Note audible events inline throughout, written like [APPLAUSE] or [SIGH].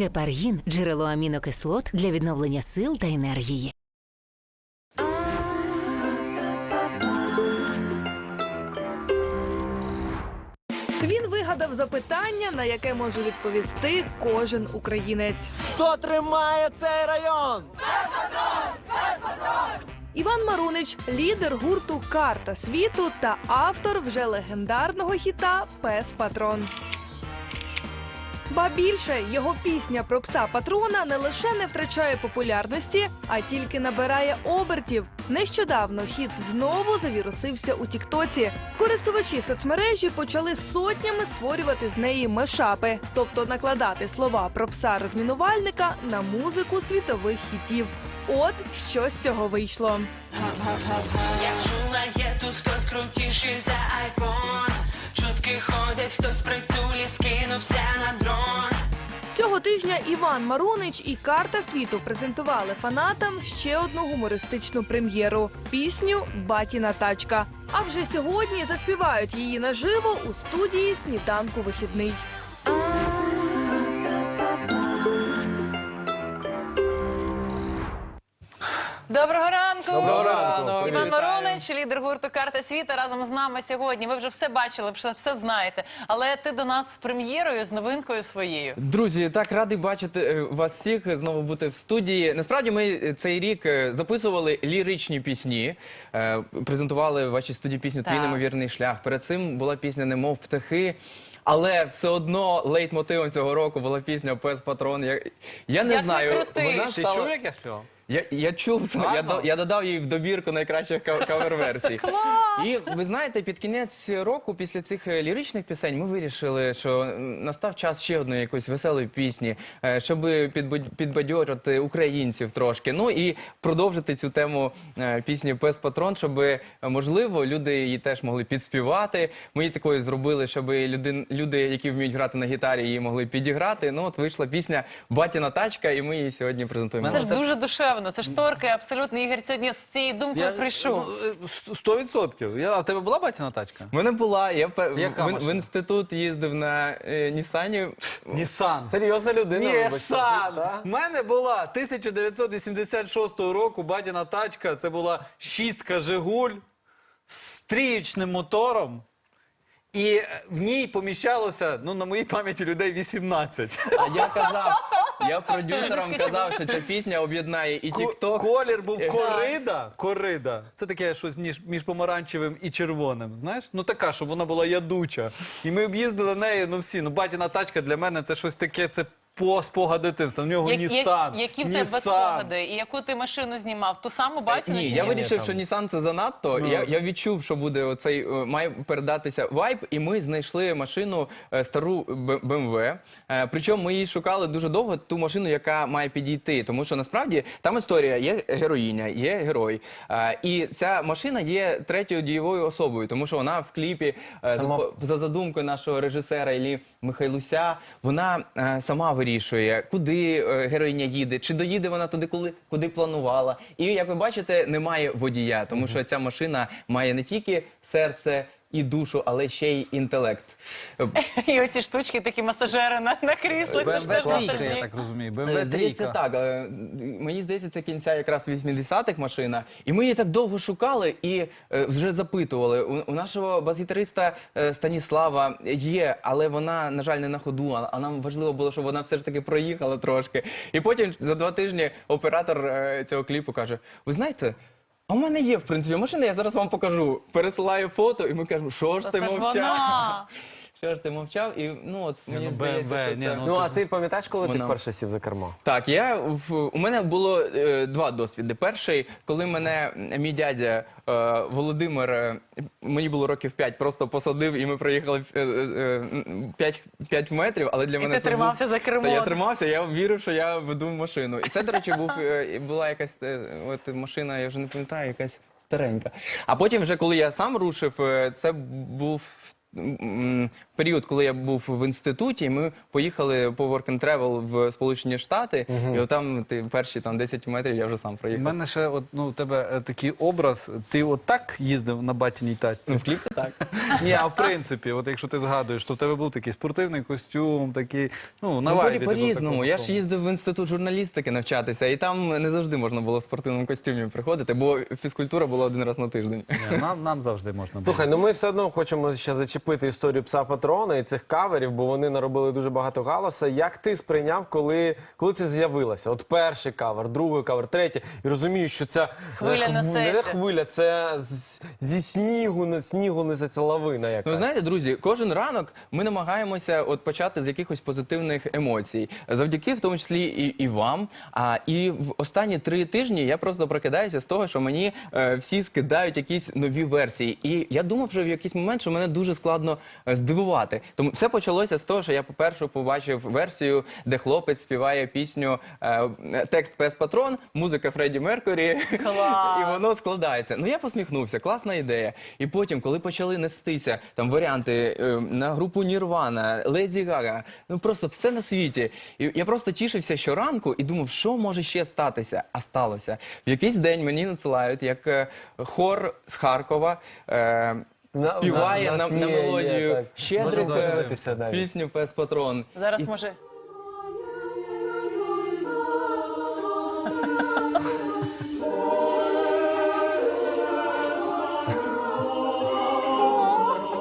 Гепаргін джерело амінокислот для відновлення сил та енергії. Він вигадав запитання, на яке може відповісти кожен українець. Хто тримає цей район? Іван Марунич лідер гурту Карта світу та автор вже легендарного хіта Пес Патрон. Ба більше його пісня про пса патрона не лише не втрачає популярності, а тільки набирає обертів. Нещодавно хіт знову завірусився у Тіктоці. Користувачі соцмережі почали сотнями створювати з неї мешапи, тобто накладати слова про пса розмінувальника на музику світових хітів. От що з цього вийшло. Я чула, є тут хтось крутіший за айфон. Чутки ходять, хтось притулі скинувся на дрон. Цього тижня Іван Марунич і карта світу презентували фанатам ще одну гумористичну прем'єру пісню Батіна тачка. А вже сьогодні заспівають її наживо у студії сніданку вихідний. Доброго ранку! Доброго ранку. Іван Вітаю. Воронич, лідер гурту Карта світу, разом з нами сьогодні. Ви вже все бачили, все, все знаєте. Але ти до нас з прем'єрою, з новинкою своєю. Друзі, так радий бачити е, вас всіх знову бути в студії. Насправді ми е, цей рік е, записували ліричні пісні, презентували в вашій студії пісню Твій Так. неймовірний шлях. Перед цим була пісня Немов птахи. Але все одно лейтмотивом цього року була пісня Пес Патрон. Я, я не Як знаю, накрутиш. вона Ти. Чув, як я співав? Я, я чув, я, до- я додав її в добірку найкращих кав- кавер-версій. [LAUGHS] І ви знаєте, під кінець року, після цих е, ліричних пісень, ми вирішили, що м, настав час ще одної якоїсь веселої пісні, е, щоб підбадь- підбадьорити українців трошки. Ну і продовжити цю тему е, пісні Пес Патрон, щоб можливо люди її теж могли підспівати. Ми її такою зробили, щоб люди, люди, які вміють грати на гітарі, її могли підіграти. Ну от вийшла пісня Батіна тачка, і ми її сьогодні презентуємо. Це ж дуже душевно. Це ж торки, абсолютно Ігор сьогодні з цією думкою прийшов. ну, е, Сто відсотків. Я- А в тебе була батіна тачка? У мене була. Я пе- Яка в, в інститут їздив на е, Нісані. Нісан. Серйозна людина, вибачте. Нісан! У мене була 1986 року батіна тачка. Це була шістка Жигуль з трієчним мотором. І е, в ній поміщалося, ну, на моїй пам'яті людей 18. А я казав, я продюсерам казав, що ця пісня об'єднає і Тікток. Колір був Е, корида. Корида. Це таке щось ніж між помаранчевим і червоним. Знаєш? Ну така, щоб вона була ядуча. І ми об'їздили нею, ну всі. Ну, батіна тачка для мене це щось таке, це по спога дитинства. В нього Я- я- Нісан. які в тебе Нісан. спогади? І яку ти машину знімав? Ту саму бачив? Ні, я вирішив, що Нісан це занадто. Ну. Я, я відчув, що буде оцей е, має передатися вайб, і ми знайшли машину е, стару БМВ. Е, Причому ми її шукали дуже довго, ту машину, яка має підійти. Тому що насправді там історія є героїня, є герой. Е, І ця машина є третьою дієвою особою, тому що вона в кліпі е, за, Сама- за задумкою нашого режисера Іллі Михайлуся, вона е, сама вирішує, куди е, героїня їде, чи доїде вона туди, коли куди планувала. І як ви бачите, немає водія, тому що ця машина має не тільки серце. І душу, але ще й інтелект. Е, І оці штучки, такі масажери на, на кріслах. Це ж теж я так розумію. Е, BMW Здається, трійка. так. е, Мені здається, це кінця якраз 80-х машина. І ми її так довго шукали і е, вже запитували. У, у нашого бас-гітариста е, Станіслава є, але вона, на жаль, не на ходу. А, а нам важливо було, щоб вона все ж таки проїхала трошки. І потім за два тижні оператор е, цього кліпу каже: Ви знаєте. А в мене є, в принципі, машина, я зараз вам покажу. Пересилаю фото, і ми кажемо, що ж ти мовчав? [LAUGHS] Що ж ти мовчав? І ну от мені ну, здається, BMW, що ні, це... ну, Ну, а ти пам'ятаєш, коли ти Вона- вперше сів за кермо? Так, я в у мене було е, два досвіди. Перший, коли мене м, мій дядя е, Володимир, е, мені було років 5, просто посадив, і ми проїхали 5, 5 метрів. Але для І мене ти це тримався був... за кермо. Та я тримався, я вірив, що я веду машину. І це, до речі, був е, була якась е, от машина, я вже не пам'ятаю, якась старенька. А потім, вже коли я сам рушив, е, це був м, період, коли я був в інституті, ми поїхали по work and travel в Сполучені Штати, і отам ти перші там 10 метрів я вже сам У проїхав. мене ще от, ну, у тебе е, такий образ. Ти от їздив на батіній тачці? Ну, в кліпі так. [LAUGHS] Ні, а в принципі, от якщо ти згадуєш, то в тебе був такий спортивний костюм, такий, ну, на Ну, вайбі. по- ти був по-різному. такого Я ж всього. їздив в інститут журналістики навчатися, і там не завжди можна було в спортивному костюмі приходити, бо фізкультура була один раз на тиждень. Ні, Нам, нам завжди можна було. Слухай, ну ми все одно хочемо ще зачепити історію пса патрона і цих каверів, бо вони наробили дуже багато галоса. Як ти сприйняв, коли, коли це з'явилося? От перший кавер, другий кавер, третій. І розумієш, що ця Хвиля е, несеться. не хвиля, це з- зі снігу на снігу несеться лавина. Яка. Ну, знаєте, друзі, кожен ранок ми намагаємося от почати з якихось позитивних емоцій, завдяки в тому числі і, і вам. А і в останні три тижні я просто прокидаюся з того, що мені е, всі скидають якісь нові версії. І я думав вже в якийсь момент, що мене дуже складно е, здивувати. Тому все почалося з того, що я по-перше побачив версію, де хлопець співає пісню е, текст Пес Патрон, музика Фредді Меркурі. Клас! І воно складається. Ну я посміхнувся, класна ідея. І потім, коли почали нестися там варіанти е, на групу Нірвана, Леді Гага, ну просто все на світі. І я просто тішився щоранку і думав, що може ще статися. А сталося. В якийсь день мені надсилають, як е, хор з Харкова. Е, На- Співає на- на, нас на є, є, мелодію так. щедрик е, подивитися навіть. пісню Пес Патрон. Зараз І може.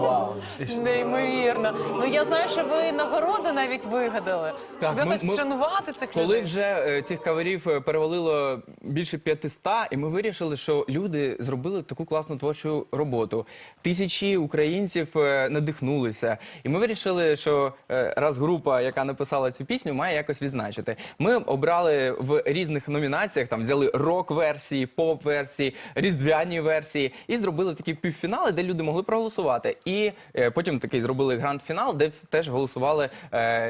Вау. [LAUGHS] Неймовірно. Ну я знаю, що ви нагороди навіть вигадали. Так, щоб ми- якось ми- вшанувати цих Коли людей. вже е, цих каверів е, перевалило більше 500, і ми вирішили, що люди зробили таку класну творчу роботу. Тисячі українців е, надихнулися. І ми вирішили, що е, раз група, яка написала цю пісню, має якось відзначити. Ми обрали в різних номінаціях, там взяли рок-версії, поп-версії, різдвяні версії, і зробили такі півфінали, де люди могли проголосувати. І е, потім такий зробили гранд-фінал, де вс- теж голосували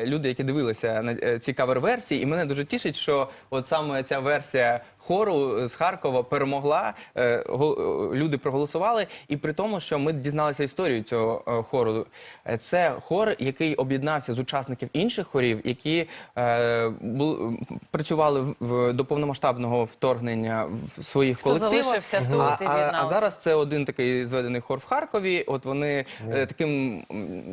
люди, які дивилися на ці кавер-версії. І мене дуже тішить, що от саме ця версія хору з Харкова перемогла. е, го- е, Люди проголосували. І при тому, що ми дізналися історію цього е, хору. Це хор, який об'єднався з учасників інших хорів, які працювали в- до повномасштабного вторгнення в своїх Хто колективах. залишився тут а, і а, а зараз це один такий зведений хор в Харкові. От вони е, таким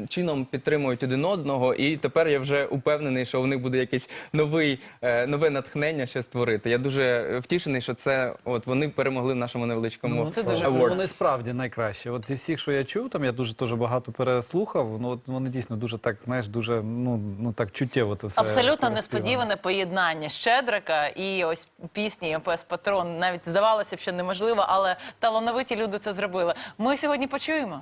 чином підтримують один одного, і тепер я вже упевнений, що у них буде якийсь новий нове натхнення ще створити. Я дуже втішений, що це от вони перемогли в нашому невеличкому це дуже awards. Ну, Вони справді найкращі. От зі всіх, що я чув, там я дуже теж багато переслухав. Ну от вони дійсно дуже так, знаєш, дуже ну, ну так чуттєво це все. Абсолютно несподіване поєднання Щедрика і ось пісні ОПС Патрон. Навіть здавалося б, що неможливо, але талановиті люди це зробили. Ми сьогодні почуємо.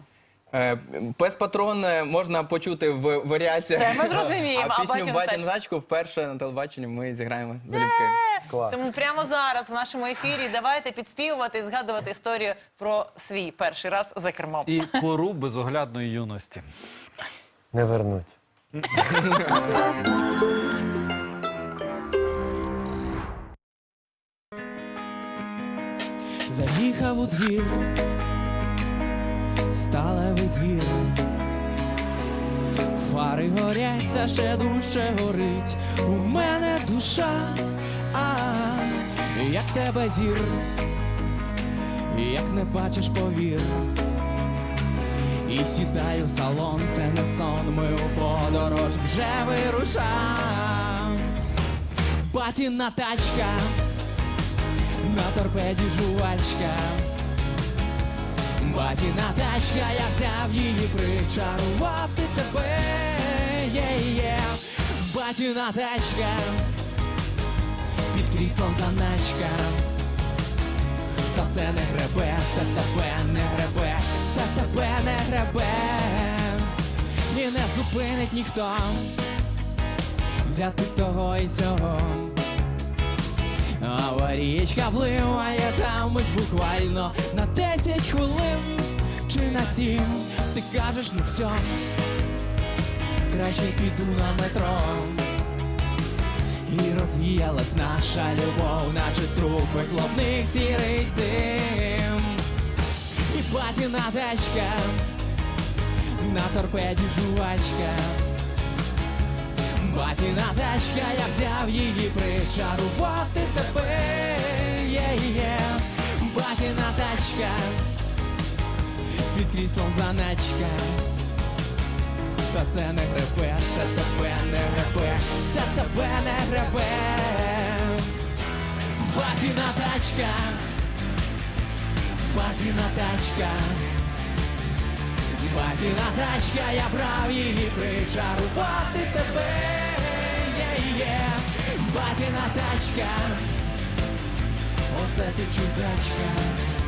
Е, Пес патрон е, можна почути в варіаціях. Це ми зрозуміємо, [LAUGHS] а А пісню «Батя на тачку»? тачку вперше на телебаченні ми зіграємо залюбки. Клас. Тому прямо зараз в нашому ефірі давайте підспівувати і згадувати історію про свій перший раз за кермом. І пору безоглядної юності. Не вернуть. Заїхав у двір, сталевий звір, фари горять, та ще дужче горить. У мене душа, як в тебе зір, як не бачиш, повір. І сідаю в салон, це не сон, ми у подорож вже вирушам. Батіна тачка на торпеді жувачка. Батіна тачка, я взяв її причарувати тебе. Є-є. Батіна тачка, кріслом заначка. Та це не гребе, це тебе не гребе, це тебе не гребе. І не зупинить ніхто взяти того і сього. Аварійка вливає там ми ж буквально на 10 хвилин чи на 7 Ти кажеш, ну все, краще піду на метро. І розвіялась наша любов, наче струк вихлопних сірий дим. І батіна дачка на торпеді жувачка. Батіна тачка, я взяв її причарувати тебе. Є-є. Батіна тачка, під кріслом заначка. Та це не гребе, це тебе не гребе, це тебе не гребе. Батіна тачка, батіна тачка. Батіна тачка, я брав її причарувати тебе. Є-є. Батіна тачка, оце ти чудачка.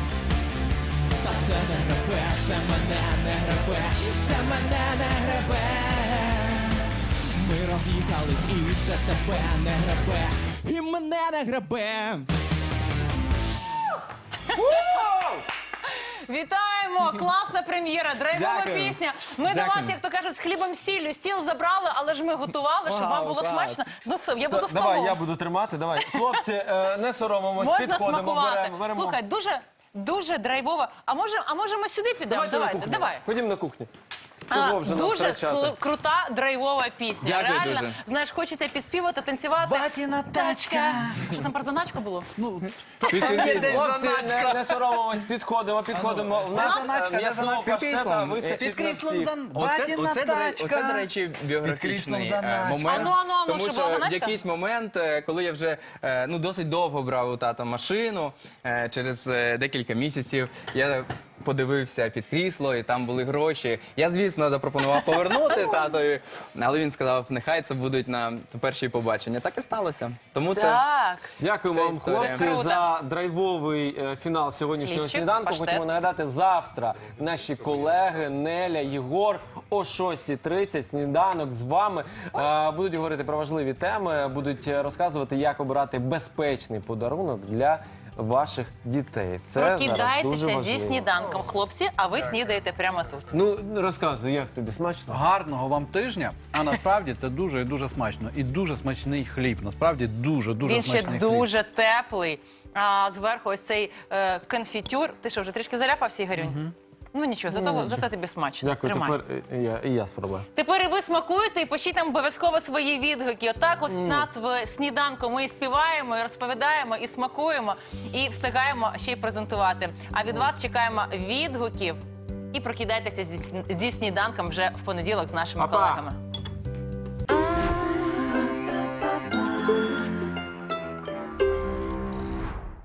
Та це не гребе, це мене не гребе, це мене не гребе. Ми роз'їхались і це тебе не гребе, і мене не гребе. Вітаємо! Класна прем'єра, драйвова Дякую. пісня. Ми до Дякую. вас, як то кажуть, з хлібом сіллю стіл забрали, але ж ми готували, щоб вам було клас. смачно. Ну все, я буду Та- з Давай, я буду тримати. Давай, хлопці, е, не соромимось, Можна підходимо, смакувати. беремо. беремо. Слухай, дуже, дуже драйвова. А може, а може ми сюди підемо? Давайте Давайте, давай. Ходімо на кухню. Чого вже нам дуже втрачати? крута драйвова пісня. Дякую Реально, дуже. знаєш, хочеться підспівати, танцювати. Батіна тачка. Що там про заначку було? Є десь Хлопці, не, заначка. не соромимось, підходимо, підходимо. В нас заначка, де м'ясного заначка? паштета Кріслом. вистачить на всіх. Оце, оце, до речі, оце, до речі, біографічний е, заначка. момент. Ану, ану, ану, тому що була в заначка? якийсь момент, е, коли я вже е, ну, досить довго брав у тата машину, е, через е, декілька місяців я подивився під крісло, і там були гроші. Я, звісно, запропонував повернути татові, але він сказав, нехай це будуть на перші побачення. Так і сталося. Тому це Так. Дякуємо Це вам, історія. хлопці, Круто. за драйвовий е, фінал сьогоднішнього Хлібчик, сніданку. паштет. Хочемо нагадати, завтра наші колеги Неля, Єгор о 6.30 сніданок з вами е, будуть говорити про важливі теми, будуть е, розказувати, як обирати безпечний подарунок для ваших дітей. Це зараз дуже Прокидайтеся зі важливо. сніданком, хлопці, а ви снідаєте прямо тут. Ну розказуй, як тобі смачно? Гарного вам тижня, а насправді це дуже і дуже смачно. І дуже смачний хліб. Насправді дуже дуже Він ще смачний хліб. дуже теплий. А зверху ось цей е, конфітюр. Ти що, вже трішки заляпався, Ігорюнь? Ну нічого, зато, зато тобі смачно. Дякую. Тримай. Тепер і я, і я спробую. Тепер ви смакуєте, і пишіть нам обов'язково свої відгуки. Отак, ось нас в сніданку ми і співаємо, і розповідаємо, і смакуємо, і встигаємо ще й презентувати. А від вас чекаємо відгуків і прокидайтеся зі, зі сніданком вже в понеділок з нашими Па-па. колегами.